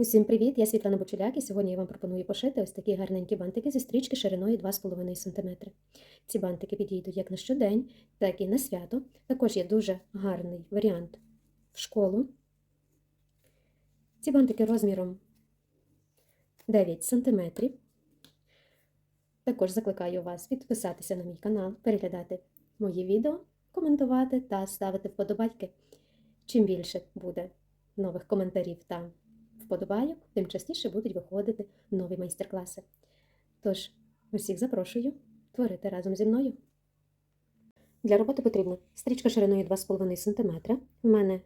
Усім привіт! Я Світлана Бочуляк і сьогодні я вам пропоную пошити ось такі гарненькі бантики зі стрічки шириною 2,5 см. Ці бантики підійдуть як на щодень, так і на свято. Також є дуже гарний варіант в школу. Ці бантики розміром 9 см. Також закликаю вас підписатися на мій канал, переглядати мої відео, коментувати та ставити вподобайки. Чим більше буде нових коментарів та вподобайок, тим частіше будуть виходити нові майстер-класи. Тож, усіх запрошую творити разом зі мною. Для роботи потрібна стрічка шириною 2,5 см. У мене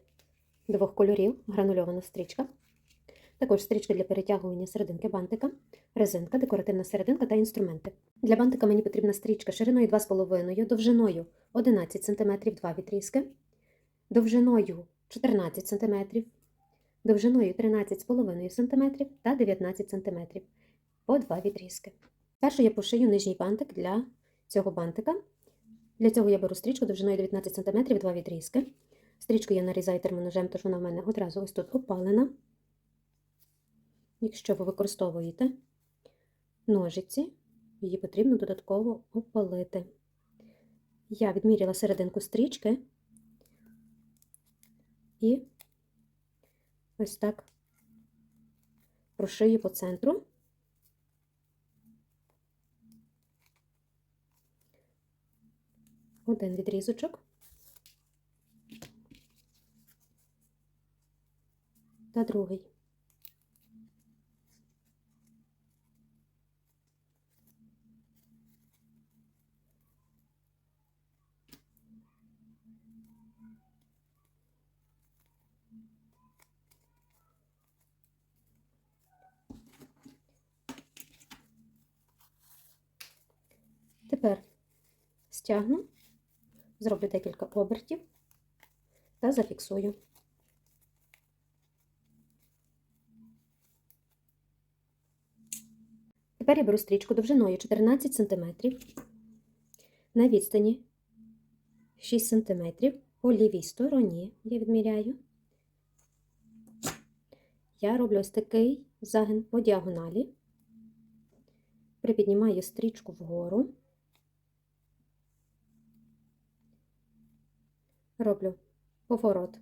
двох кольорів, гранульована стрічка. Також стрічка для перетягування серединки бантика, резинка, декоративна серединка та інструменти. Для бантика мені потрібна стрічка шириною 2,5, довжиною 11 см 2 відрізки, довжиною 14 см, довжиною 13,5 см та 19 см по 2 відрізки. Першу я пошию нижній бантик для цього бантика. Для цього я беру стрічку довжиною 19 см 2 відрізки. Стрічку я нарізаю термоножем, тож вона в мене одразу ось тут опалена. Якщо ви використовуєте ножиці, її потрібно додатково опалити. Я відміряла серединку стрічки і ось так прошию по центру. Один відрізочок та другий. Тепер стягну, зроблю декілька обертів та зафіксую. Тепер я беру стрічку довжиною 14 см, на відстані 6 см по лівій стороні я відміряю. Я роблю ось такий загин по діагоналі, припіднімаю стрічку вгору. Роблю поворот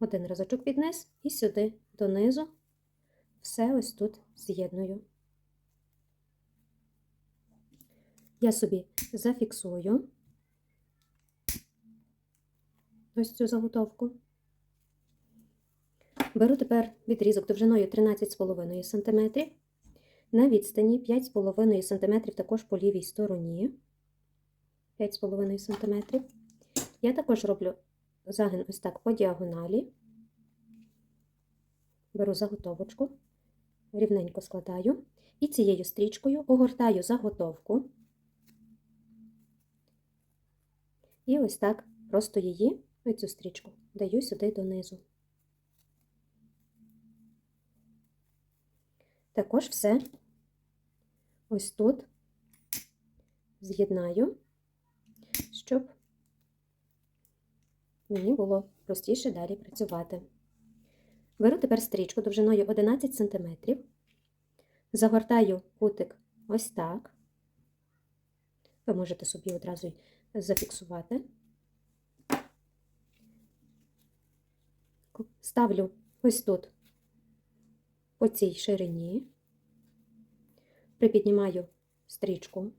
один разочок під низ і сюди донизу все ось тут з'єдную. Я собі зафіксую ось цю заготовку. Беру тепер відрізок довжиною 13,5 см, на відстані 5,5 см також по лівій стороні. 5,5 см. Я також роблю загин ось так по діагоналі, беру заготовочку, рівненько складаю і цією стрічкою огортаю заготовку. І ось так просто її, оцю стрічку, даю сюди донизу. Також все ось тут з'єднаю, щоб мені було простіше далі працювати. Беру тепер стрічку довжиною 11 см, загортаю кутик ось так. Ви можете собі одразу зафіксувати. Ставлю ось тут по цій ширині, припіднімаю стрічку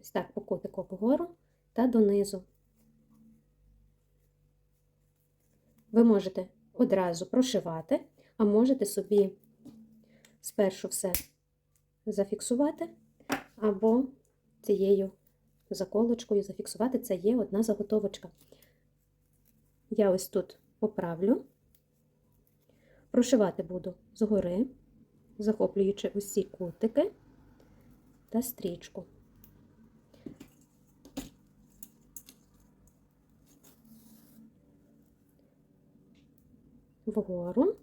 ось так по кутику вгору та донизу. Ви можете одразу прошивати, а можете собі спершу все зафіксувати, або цією заколочкою зафіксувати це є одна заготовочка. Я ось тут поправлю, прошивати буду згори, захоплюючи усі кутики та стрічку. Вгору,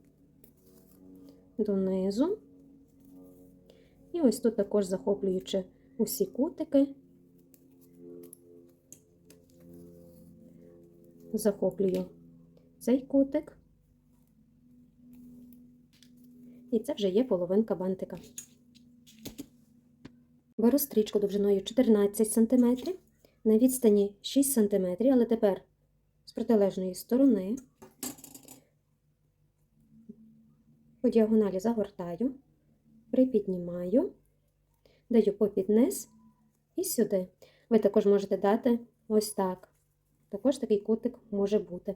донизу. І ось тут також захоплюючи усі кутики, захоплюю цей кутик І це вже є половинка бантика. Беру стрічку довжиною 14 см, на відстані 6 см, але тепер з протилежної сторони по діагоналі загортаю, припіднімаю, даю попід низ і сюди. Ви також можете дати ось так. Також такий кутик може бути.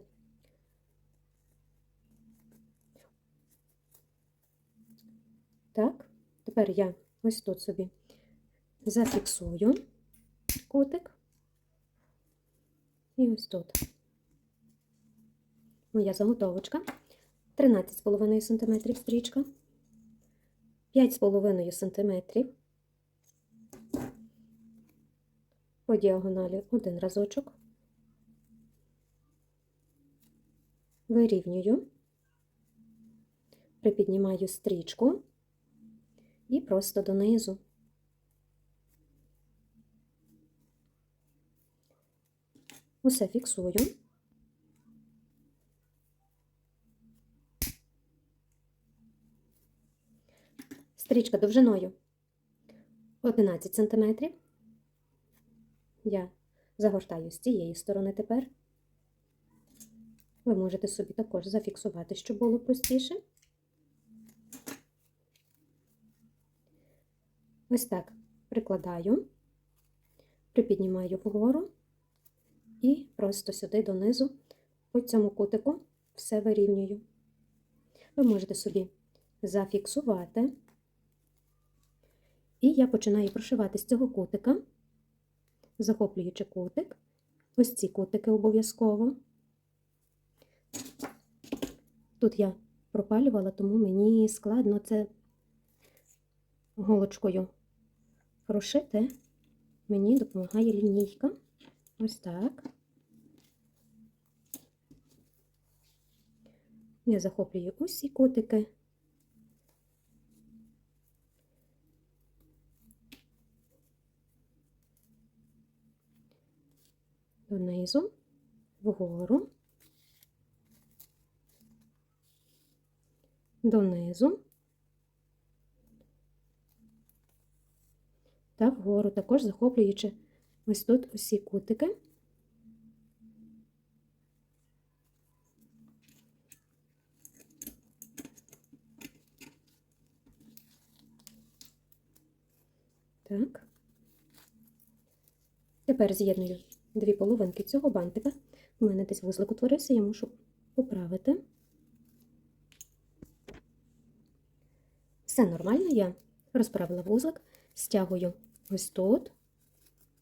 Так, тепер я ось тут собі зафіксую кутик. І ось тут. Моя заготовочка. 13,5 см стрічка, 5,5 см. По діагоналі один разочок. Вирівнюю, припіднімаю стрічку і просто донизу. Усе фіксую. Стрічка довжиною 11 см. Я загортаю з цієї сторони тепер. Ви можете собі також зафіксувати, щоб було простіше. Ось так прикладаю, припіднімаю вгору і просто сюди донизу, по цьому кутику, все вирівнюю. Ви можете собі зафіксувати. І я починаю прошивати з цього кутика, захоплюючи кутик, ось ці кутики обов'язково. Тут я пропалювала, тому мені складно це голочкою прошити. Мені допомагає лінійка. Ось так. Я захоплюю усі кутики. Донизу, вгору, донизу та вгору, також захоплюючи ось тут усі кутики. Так. Тепер з'єдную дві половинки цього бантика. У мене десь вузлик утворився, я мушу поправити. Все нормально, я розправила вузлик, стягую ось тут,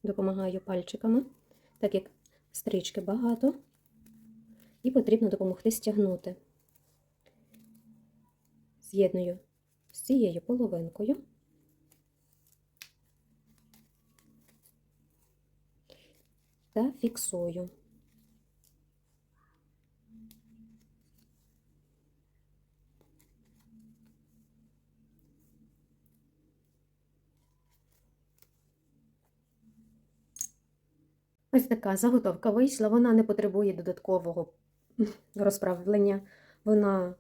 допомагаю пальчиками, так як стрічки багато, і потрібно допомогти стягнути. З'єдную з цією половинкою. Та фіксую. Ось така заготовка вийшла, вона не потребує додаткового розправлення, вона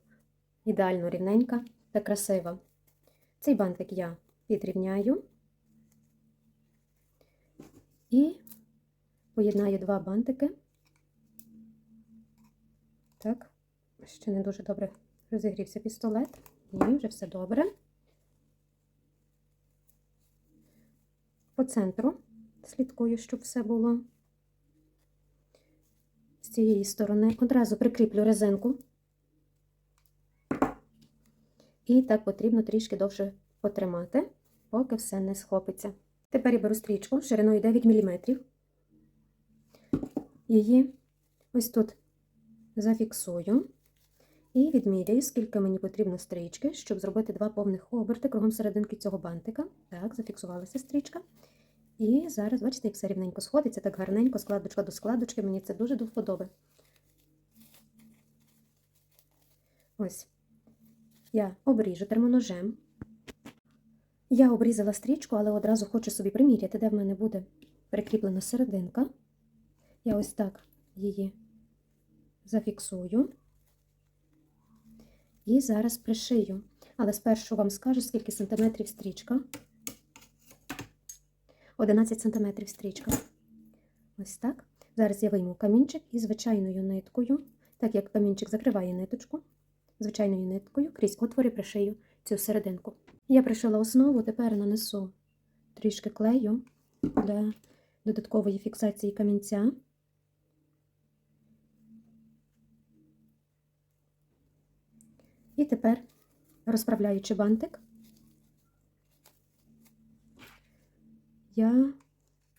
ідеально рівненька та красива. Цей бантик я підрівняю і поєднаю два бантики. Так, ще не дуже добре розігрівся пістолет. Ні, вже все добре. По центру слідкую, щоб все було з цієї сторони. Одразу прикріплю резинку. І так потрібно трішки довше потримати, поки все не схопиться. Тепер я беру стрічку шириною 9 мм її ось тут зафіксую і відміряю, скільки мені потрібно стрічки, щоб зробити два повних оберти кругом серединки цього бантика. Так, зафіксувалася стрічка. І зараз, бачите, як все рівненько сходиться, так гарненько, складочка до складочки, мені це дуже до вподоби. Ось. Я обріжу термоножем. Я обрізала стрічку, але одразу хочу собі приміряти, де в мене буде прикріплена серединка. Я ось так її зафіксую і зараз пришию. Але спершу вам скажу, скільки сантиметрів стрічка. 11 сантиметрів стрічка. Ось так. Зараз я вийму камінчик і звичайною ниткою, так як камінчик закриває ниточку, звичайною ниткою крізь отвори пришию цю серединку. Я пришила основу, тепер нанесу трішки клею для додаткової фіксації камінця. І тепер, розправляючи бантик, я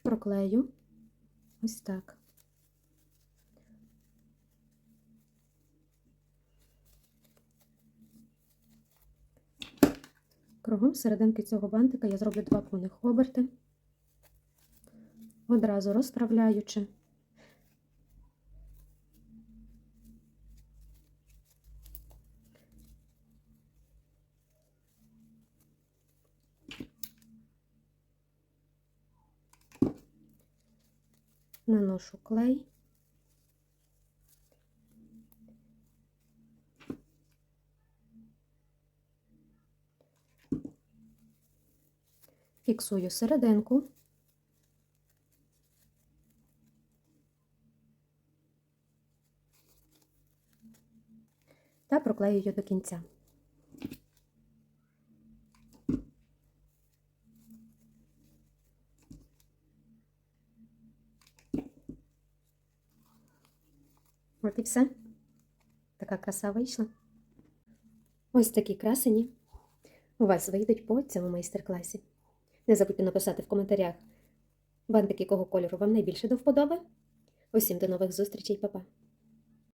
проклею ось так. Кругом серединки цього бантика я зроблю два повних оберти, одразу розправляючи. Наношу клей. Фіксую серединку. Та проклеюю до кінця. От і все. Така краса вийшла. Ось такі красені у вас вийдуть по цьому майстер-класі. Не забудьте написати в коментарях, бантик якого кольору вам найбільше до вподоби. Усім до нових зустрічей, па-па!